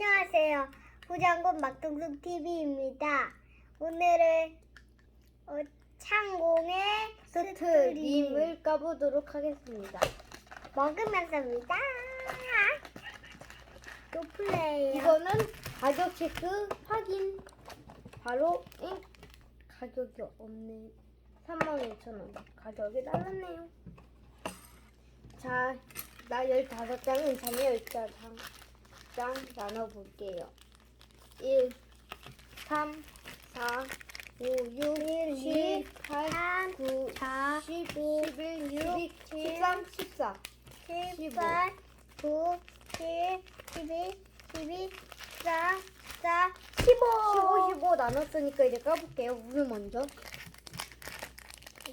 안녕하세요. 부장군 막동숙 TV입니다. 오늘은 어, 창공의 스트림을 까보도록 하겠습니다. 먹으면서 입니다. 또 플레이요. 이거는 가격 체크 확인. 바로 잉 가격이 없네. 32,000원. 가격이 달랐네요. 자, 나 15장, 은찬이 10장 나눠볼게요. 1, 3, 4, 5, 6, 7, 8, 9, 4, 15, 11, 16, 13, 14. 18, 9, 7, 11, 12, 14, 14, 15. 15, 15 나눴으니까 이제 까볼게요. 물 먼저.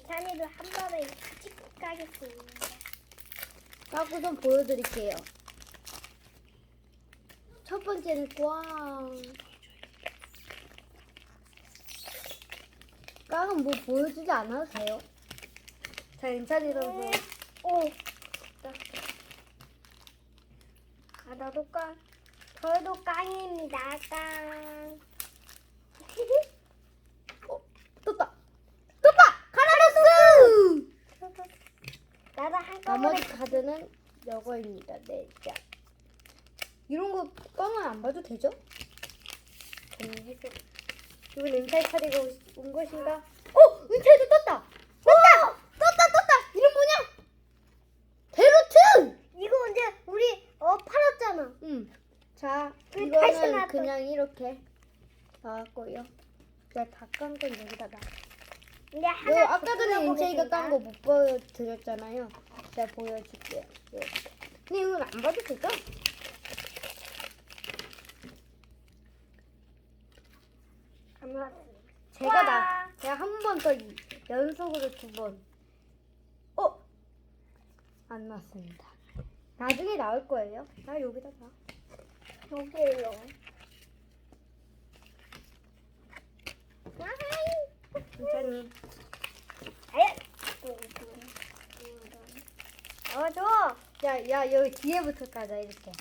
찬이도 한 번에 찍고 가겠습니다. 까고 좀 보여드릴게요. 첫 번째는 꽝. 꽝은 뭐 보여주지 않아도 돼요. 자, 인찬이 선수. 오. 아, 나도 깡. 저도 깡입니다, 깡. 어, 떴다. 떴다! 카라로스! 나도 한꺼번에 나머지 카드는 이거입니다. 네, 자. 이런 거 꽝은 안 봐도 되죠? 해줘. 이번 은차이 차례가 오- 온 것인가? 어! 은차이도 떴다! 떴다! 떴다! 떴다! 이름 뭐냐? 베르트! 이거 언제 우리 어 팔았잖아. 응. 자, 다시 이거는. 그냥 이렇게 나왔고요. 제가 다깐 건 여기다가. 근데 요 하나 아까 전에 은채이가 깐 거 못 보여드렸잖아요. 제가 보여줄게요. 이렇게. 근데 이건 안 봐도 되죠? 제가 나 제가 한 번 더 연속으로 두 번. 어? 안 나왔습니다. 나중에 나올 거예요. 나 여기다 봐. 여기에요. 아야. 넣어줘. 야, 야, 여기 뒤에부터 까자, 이렇게.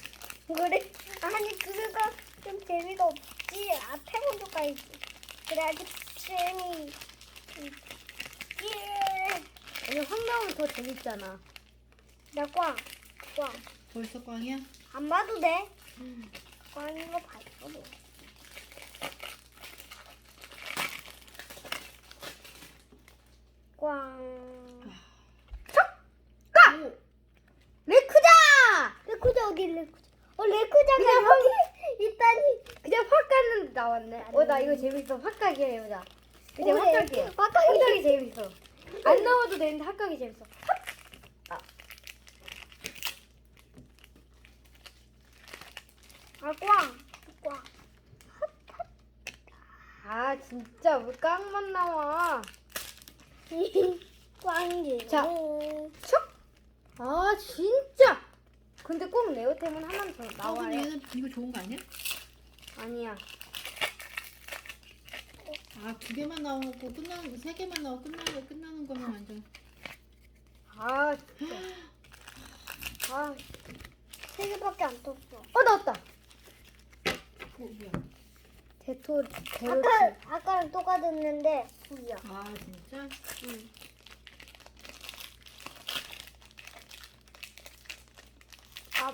그래? 아니 그거가 좀 재미가 없지. 앞에 먼저 가야지. 그래야지 재미. 예. 아니, 황당하면 더 재밌잖아. 나 꽝. 꽝. 벌써 꽝이야? 안 봐도 돼. 꽝인 거 봤어. 뭐. 꽝. 까! 레크자! 레코자 어디 레코자? 어 레코자가 그냥 여기 있다니. 그냥 확 깠는데 나왔네. 어, 나 이거 재밌어. 확 까기 해보자. 그냥 확 그래. 까기. 확확 까기. 까기 재밌어. 안 나와도 되는데 확 까기 재밌어. 아, 아 꽝. 꽝. 아, 진짜 왜 깡만 나와? 꽝이지. 자. 척! 아, 진짜! 근데 꼭 네오템은 하나 더 어, 근데 나와요. 얘는 이거 좋은 거 아니야? 아니야. 아, 두 개만 나오고 끝나는 세 개만 나오고 끝나는 끝나는 거면 완전 아, 진짜. 아, 세 개밖에 안 떴어. 어, 나왔다. 어, 뭐야? 대토, 대로치. 아까 아까랑 똑같았는데 둘이야. 아, 진짜? 응. 아.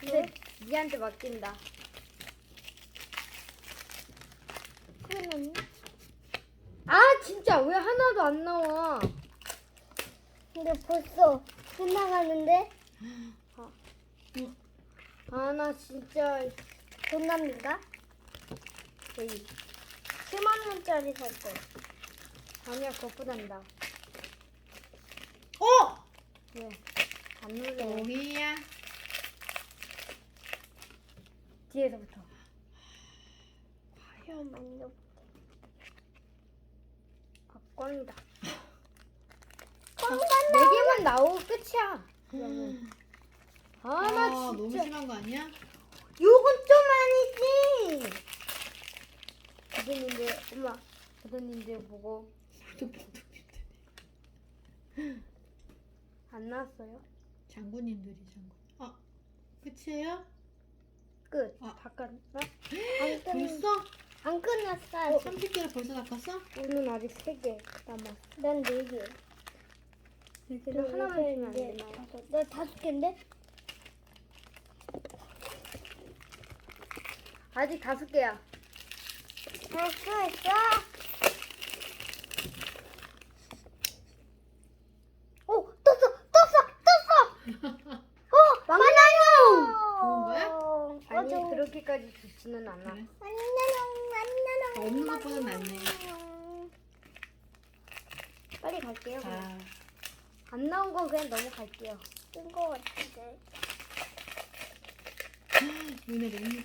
근데 니한테 맡긴다. 그러면 아 진짜 왜 하나도 안 나와? 근데 벌써 끝나가는데 아 나 진짜 돈 납니까? 에이, 7만 원짜리 살 거. 아니야 거부단다. 어! 왜? 안 눌려. 똥이야. 뒤에서부터. 과연 만족. 박광이다. 꽝네 개만 나오고 끝이야. 그러면. 아, 아나 너무 진짜. 심한 거 아니야? 요건 좀 아니지. 부모님들 엄마 부모님들 보고 안 나왔어요? 장군님들이 장군. 아, 끝이에요? 끝. 아. 안, 끝, 벌써? 안 끝났어. 30개를 벌써 닦았어? 오늘 아직 세개 남았어. 난네 개. 이제는 하나만 주면 안? 다섯. 나 다섯 개인데? 아직 다섯 개야. 할수 있어. 오, 떴어, 떴어, 떴어. 어, 만나요. 좋은 거야? 아니 맞아. 그렇게까지 좋지는 않아. 그래. 만나요. 없는 것보다 낫네. 빨리 갈게요. 그냥. 아, 안 나온 거 그냥 넘어갈게요. 뜬거 같은데. 윤혜 너무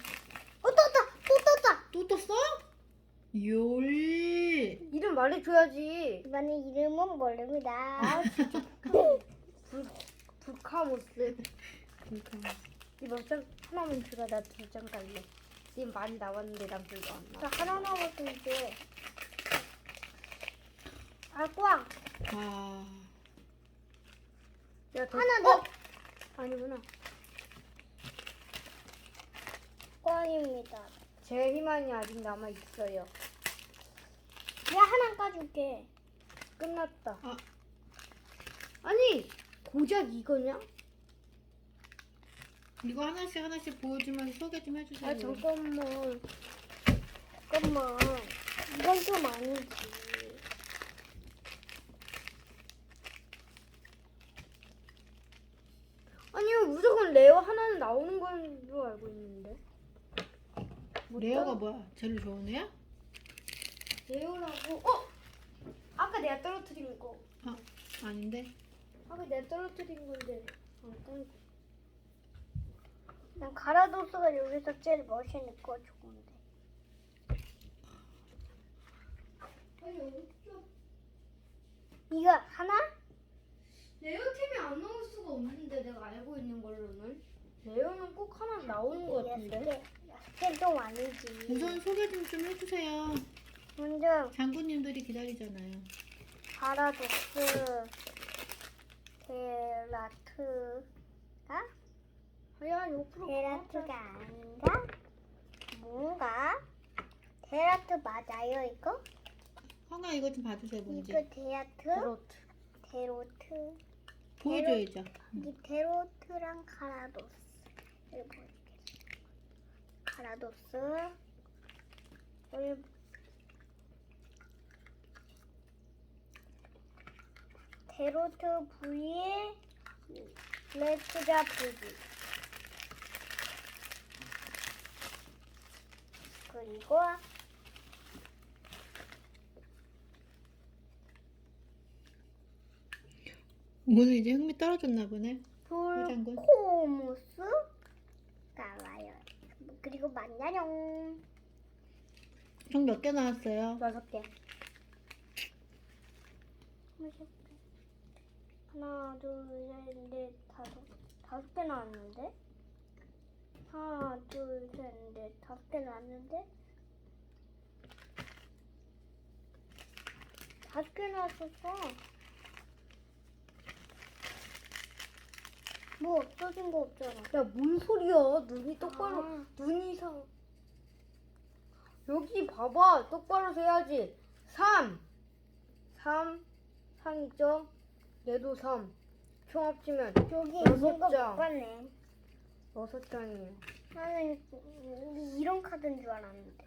어, 떴다, 또 떴다. 또 떴어? 요리. 이름 말해줘야지. 이번에 이름은 모릅니다. 불 불카모스. 이번 장 하나만 주라 나 두 장 갈래. 지금 많이 나왔는데 난 별로 안 나 나와. 하나 남았어 이제. 아, 꽝. 아, 야, 더- 하나 더. 어? 아니구나. 꽝입니다. 제 희망이 아직 남아 있어요. 내가 하나 까줄게. 끝났다. 아. 아니 고작 이거냐? 이거 하나씩 하나씩 보여주면서 소개 좀 해주세요. 아 잠깐만. 잠깐만. 이건 좀 아니지. 아니요 무조건 레어 하나는 나오는 걸로 알고 있는데. 레어가 뭐야? 제일 좋은 애야? 레어라고? 어? 아까 내가 떨어뜨린 거. 아, 아닌데. 아까 내가 떨어뜨린 건데. 잠깐. 난 가라도스가 여기서 제일 멋있는 거 좋은데. 이거 하나? 레어템이 안 나올 수가 없는데 내가 알고 있는 걸로는. 레어는 꼭 하나 나오는 거 같은데. 개좀 아니지. 우선 소개 좀 좀 해주세요. 먼저 장군님들이 기다리잖아요. 가라도스, 데라트가 야 옆으로 데라트가 아닌가? 뭔가? 데라트 맞아요 이거? 황아 이거 좀 봐주세요, 뭔지. 이거 데라트? 그렇트. 데로트 보여줘야죠. 이 데로트랑 카라도스 여기 보여줄게 카라도스 데로트 V에 레트자 V 그리고 오늘 이제 흥미 떨어졌나 보네. 장군. 불코무스가 와요 그리고 만나령 총 몇 개 나왔어요? 여섯 개. 하나, 둘, 셋, 넷, 다섯. 다섯 개 나왔는데? 하나, 둘, 셋, 넷, 다섯 개 나왔는데? 다섯 개 나왔었어. 뭐 없어진 거 없잖아. 야 뭔 소리야? 눈이 똑바로 아. 눈이 이상. 여기 봐봐 똑바로 세야지. 3 3 3 있죠? 얘도 3. 총 합치면 여기 여섯 있는 거 장. 못 봤네. 여섯 장이에요. 나는 우리 이런 카드인 줄 알았는데.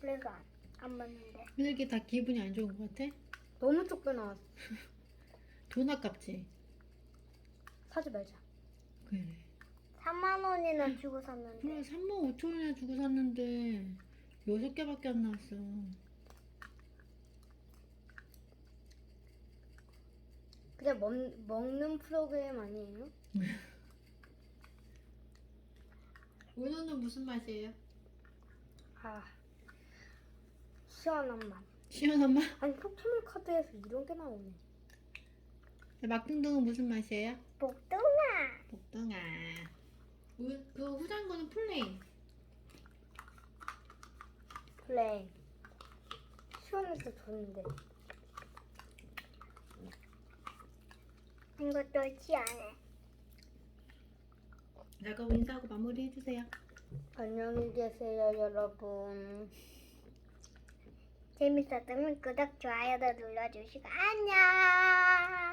그래서 안, 안 봤는데. 왜 이렇게 다 기분이 안 좋은 것 같아? 너무 좁게 나왔어. 돈 아깝지? 사지 말자. 그래. 3만 원이나 주고 샀는데. 그래, 3만 5천 원이나 주고 샀는데 여섯 개밖에 안 나왔어. 그냥 먹, 먹는 프로그램 아니에요? 오늘은 무슨 맛이에요? 아 시원한 맛. 시원한 맛? 아니 포켓몬 카드에서 이런 게 나오네. 막둥둥은 무슨 맛이에요? 복숭아. 복숭아. 우- 그 후장 거는 플레인. 플레이. 시원해서 좋은데. 이것도 희한해. 자, 그럼 인사하고 마무리 해주세요. 안녕히 계세요, 여러분. 재밌었다면 구독, 좋아요도 눌러주시고 안녕.